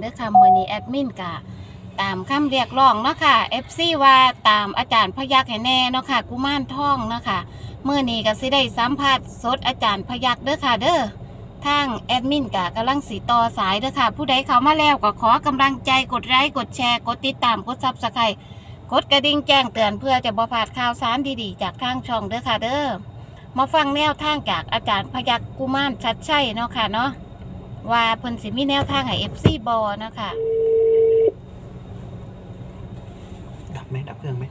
เด้อค่ะมือนี้แอดมินกะตามคำเรียกร้องเนาะค่ะ FC ว่าตามอาจารย์พยักให้แน่เนาะค่ะกุมารทองเนาะค่ะเมื้อนี้ก็สิได้สัมภาษณ์สดอาจารย์พยักเด้อค่ะเด้อทางแอดมินกะกำลังสิต่อสายเด้อค่ะ ผู้ใดเข้ามาแล้วก็ขอกำลังใจกดไลค์กดแชร์กดติดตามกด Subscribe กดกระดิ่งแจ้งเตือนเพื่อจะบ่พลาดข่าวสารดีๆ จากทางช่องเด้อค่ะเด้อมาฟังแนวทางจากอาจารย์พยักกุมารชัดชัยเนาะค่ะเนาะ ว่าเพิ่นสิมีแนวทางให้ FC บอเนาะค่ะ ดับไหมดับเครื่องไหม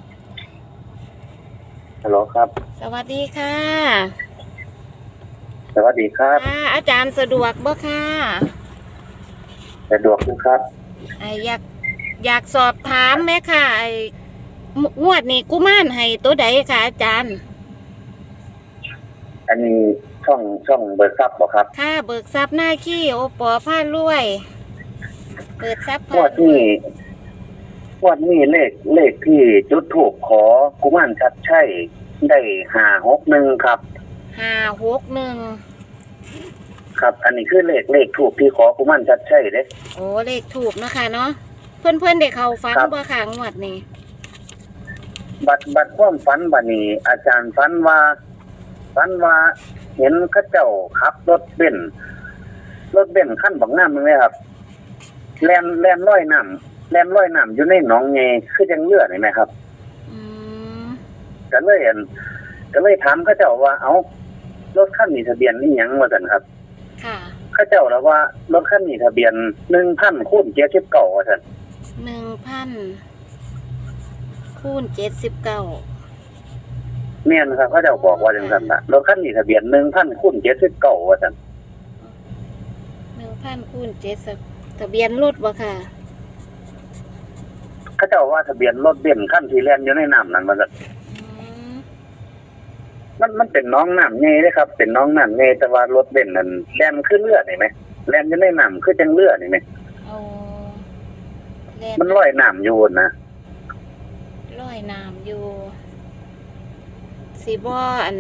ฮัลโหลครับ สวัสดีค่ะ สวัสดีครับ ค่ะ อาจารย์สะดวกบ่ค่ะสะดวกครับ ไออยากอยากสอบถามแม่ค่ะไอ้งวดนี้กุมารให้ตัวใดค่ะอาจารย์ อันนี้ ช่องช่องเบอร์ซับบอกครับค่ะเบิกทรัพย์หน้าขี้โอปอผ้ารวย เปิดทรัพย์งวดนี้งวดนี้เลขเลขที่จุดถูกขอกุมารชัดใช่ได้ห้าหกหนึ่งครับ ห้าหกหนึ่งครับ อันนี้คือเลขเลขถูกที่ขอกุมารชัดใช่เด้ โอ้เลขถูกเนาะคะเนาะเพื่อนเพื่อนๆเด็กเขาฟังครับ บ่ค่ะงวดนี้บัดบัดความฝันบัดนี้ อาจารย์ฝันว่าฝันว่า เห็นเข้าเจ้าขับ รถเบนซ์รถเบนซ์ขั้นบักน้ำมึงเลยครับแลนแลนร้อยน้ำแลนร้อยน้ำอยู่ในหนองไงคือยังเลือดเห็นไหมครับอืมก็เลยอั่นก็เลยถามเข้าเจ้าว่า เอารถคันนี้ทะเบียนนี่ยังว่าสันครับค่ะเข้าเจ้าแล้วว่ารถคันนี้ทะเบียนหนึ่งพันคูณเจ็ดสิบเก้าว่าสันหนึ่งพันคูณเจ็ดสิบเก้า เมียนครับเข้าเจ้าบอกว่าจังสันละรถคันนี้ทะเบียนหนึ่งพันคูณเจ็ดสิบเก้าว่าสันหนึ่งพันคูณเจ็ดสิบทะเบียนรถบ่ค่ะ เข้าเจ้าว่าทะเบียนรถเบนซ์คันที่แล่นอยู่ในน้ำนั้นว่าสันอืมมันมันเป็นน้องน้ำเงยเลยครับ เป็นน้องน้ำเงยแต่ว่ารถเบนซ์นั้นแล่นขึ้นเลือดเห็นไหมแล่นอยู่ในน้ำคือจังเลือดเห็นไหมเอาแล่นมันลอยน้ำอยู่นะ ลอยน้ำอยู่ สีบ่อัน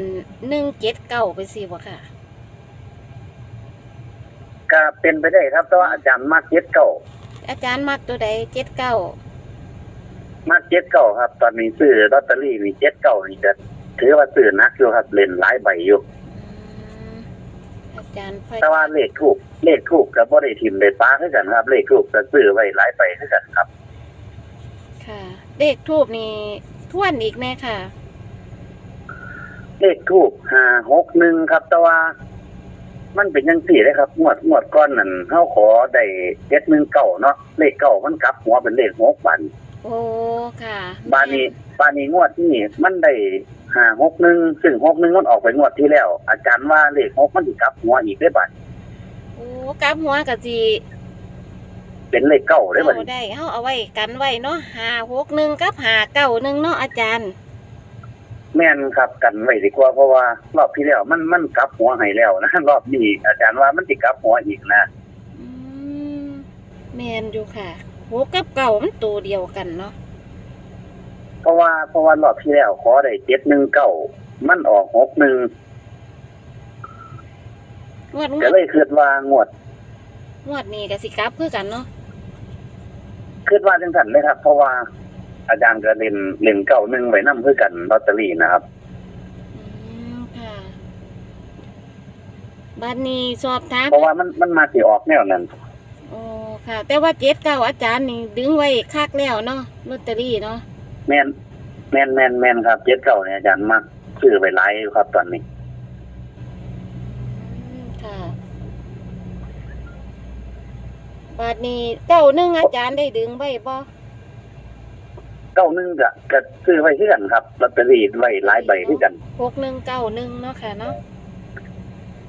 หนึ่งเจ็ดเก้าไปสิบ่ค่ะ ก็เป็นไปได้ครับแต่ว่าอาจารย์มักเจ็ดเก้าอาจารย์มักตัวใดเจ็ดเก้ามาเจ็ดเก่าครับ ตอนนี้ซื้อลอตเตอรี่มีเจ็ดเก่านี่จะถือว่าซื้อนักอยู่ครับเล่นหลายใบอยู่อาจารย์ไฟแต่ว่าเลขถูกเลขถูกกับบ่ได้ทิมได้ป้าคือกันครับ เลขถูกก็ซื้อไว้หลายใบคือกันครับ ค่ะเด็กทูบนี่ทวนอีกแน่ค่ะ เลขถูกห้าหกหนึ่งครับ แต่ว่า มันเป็นยังสี่เลยครับงวดงวดก้อนนั่นเฮาขอได้เจ็ดหนึ่งเก่าเนาะเลขเก่ามันกลับหัวเป็นเลขหกบันโอ้ค่ะบานี้บานี้งวดนี้มันได้ห้าหกหนึ่งซึ่งหกหนึ่งมันออกไปงวดที่แล้ว อาจารย์ว่าเลขหกมันสิกลับหัวอีกได้บัดโอ้กลับหัวกะจีเป็นเลขเก่าได้บัดเอาได้เฮาเอาไว้กันไว้เนาะห้าหกหนึ่งกับห้าเก้าหนึ่งเนาะอาจารย์ แม่นครับกันไว้ดีกว่าเพราะว่ารอบที่แล้วมันมันกลับหัวให้แล้วนะรอบนี้อาจารย์ว่ามันสิกลับหัวอีกนะอืมแมนอยู่ค่ะหกกับเก่ามันตัวเดียวกันเนาะเพราะว่าเพราะว่ารอบที่แล้วขอได้เจ็ดหนึ่งเก้ามันออกหกหนึ่งงวดงก็วดเลยคิดว่างวดงวดนี้ก็สิกลับคือกันเนาะคิดว่าจังสันเลยครับ เพราะว่า อาจารย์ก็เล่นเล่นเก้าหนึ่งไว้นํเพื่อกันลอตเตอรี่นะครับ อืมค่ะ บัดนี้สอบถามเพราะว่ามันมันมาสิออกแนวนั้นโอ้ค่ะ แต่ว่าเจ็ดเก้าอาจารย์นี่ดึงไว้คักแล้วเนาะลอตเตอรี่เนาะแม่นแม่นแม่นแม่นครับเจ็ดเก้าเนี่ยอาจารย์มักซื้อไปหลายอยู่ครับตอนนี้ อืมค่ะบัดนี้เก้าหนึ่งอาจารย์ได้ดึงไว้บ่ เก้าหนึ่งก็ก็ซื้อไว้ที่กันครับลอตเตอรี่ไว้หลายใบที่กัน หกหนึ่งเก้าหนึ่งเนาะค่ะเนาะ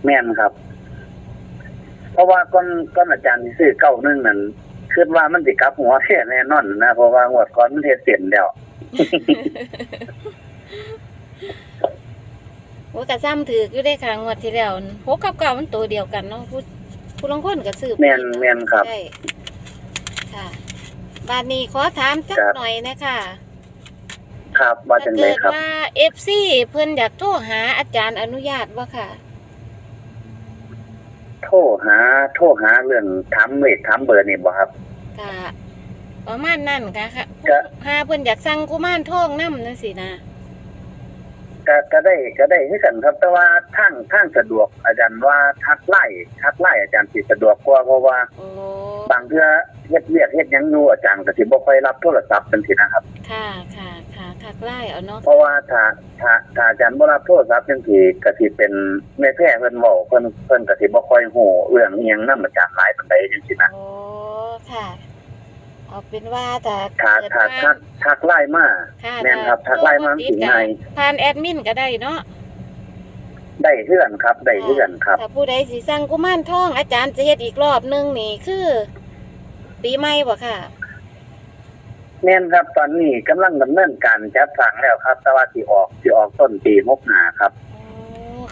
แม่นครับ เพราะว่าก้อนก้อนอาจารย์ที่ซื้อเก้าหนึ่งนั่นคิดว่ามันสิกลับหัวแท้แน่นอนนะเพราะว่างวดก่อนมันเทศเสียนแล้วโอ้กระซ้ำถืออยู่ได้ค่ะงวดที่แล้วหกกับเก้ามันตัวเดียวกันเนาะผู้ผู้ลางคนก็ซื้อแม่นแม่นครับ ใช่ค่ะ บาดนี้ขอถามจักครับ หน่อยนะคะครับว่าจัถ้างไดเกิดครับ ว่าเอฟซีเพิ่นอยากโทรหาอาจารย์อนุญาตว่าค่ะ โทรหา โทรหาเรื่องถามเลขถามเบอร์นี่บ่ครับ ค่ะประมาณนั้นค่ะค่ะก็ หาเพิ่นอยากสั่งกุมารทองนำจังซี่นะ ก็ก็ได้ก็ได้ที่กันครับ แต่ว่าทางทางสะดวกอาจารย์ว่าทักไล่ทักไล่อาจารย์สิสะดวกกว่าเพราะว่าโอ้บางเทื่อเฮ็ดเวียกเฮ็ดหยังอยู่อาจารย์ก็สิบ่ค่อยรับโทรศัพท์จังซี่นะครับ ค่ะค่ะค่ะทักไล่เอาเนาะเพราะว่าถ้าถ้าถ้าอาจารย์บ่รับโทรศัพท์จังซี่ก็สิเป็นแม่แพร่เพิ่นเว้าเพิ่นเพิ่นก็สิบ่ค่อยฮู้เรื่องอีหยังนำอาจารย์หลายปานใดจังซี่นะ โอ้ค่ะ เอาเป็นว่าถ้าถ้าเกิดถ้าว่าทักทักไลน์มาค่ะแม่นครับทักไลน์มาติถึดงกัไงผ่านแอดมินก็ได้เนาะได้เพื่อนครับ ได้เพื่อนครับ ถ้าผู้ใดสิสั่งกุมารทองอาจารย์จะเฮ็ดอีกรอบหนึงนี่คือ ปีใหม่บ่ค่ะ แม่นครับตอนนี้กำลังดำเนินการจัดสั่งแล้วครับ แต่ว่าสิออกสิออกต้นปี65ครับโอ้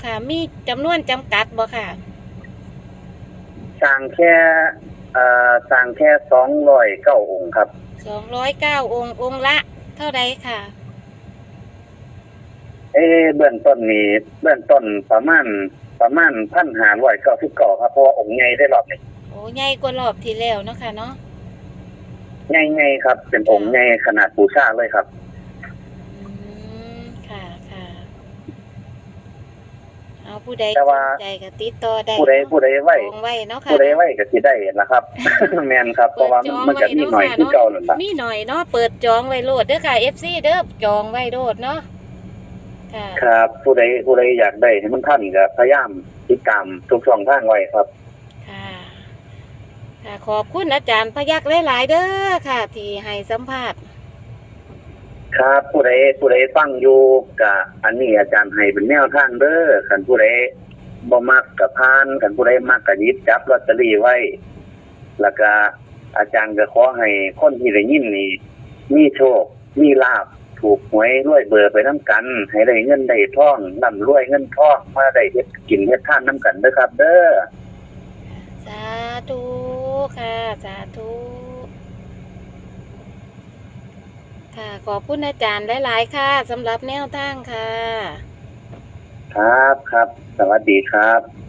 ค่ะ มีจำนวนจำกัดบ่ค่ะ ส ร้างแค่เอ่อสร้างแค่209องค์ครับ209องค์องค์ละ เท่าใดค่ะ เอ้เบื้องต้นนี้เบื้องต้นประมาณประมาณ1,599ครับเพราะว่าองค์ใหญ่ได้รอบนี้โอ้ใหญ่กว่ารอบที่แล้วเนาะค่ะเนาะใหญ่ๆครับ เป็นองค์ใหญ่ขนาดปูชาเลยครับ อืมค่ะค่ะ เอาผู้ใดแต่สว่า นใจก็ติดต่อได้ผู้ใดผู้ใดไว้ จองไว้เนาะค่ะผู้ใดไว้ก็สิได้นะครับ แม่นครับเพราะว่ามันมันจะมีหน่อยที่เก่านั่นล่ะ มีหน่อยเนาะเปิดจองไว้โลดเด้อค่ะ FC เด้อจองไว้โลดเนาะค่ะครับผู้ใดผู้ใดอยากได้ให้มันทันก็พยายามติดตามทุกช่องทางไว้ครับ ค่ะค่ะ ขอบคุณอาจารย์พยักหลายๆเด้อค่ะ ที่ให้สัมภาษณ์ ครับผู้ใดผู้ใดฟังอยู่กะอันนี้อาจารย์ให้เป็นแนวทางเด้อคันผู้ใดบ่มักกับพานคันผู้ใดมักก็หยิบจับลอตเตอรี่ไว้ แล้วก็อาจารย์ก็ขอให้คนที่ได้ยินนี่มีโชค มีลาภถูกหวยรวยเบอร์ไปน้ำกัน ให้ได้เงินได้ทองร่ำรวยเงินทองมาได้เฮ็ดกินเฮ็ดทานน้ำกันเด้อครับ เด้อสาธุค่ะสาธุ ค่ะ ขอบคุณอาจารย์หลาย ๆ ค่ะสำหรับแนวทางค่ะ ครับครับ สวัสดีครับ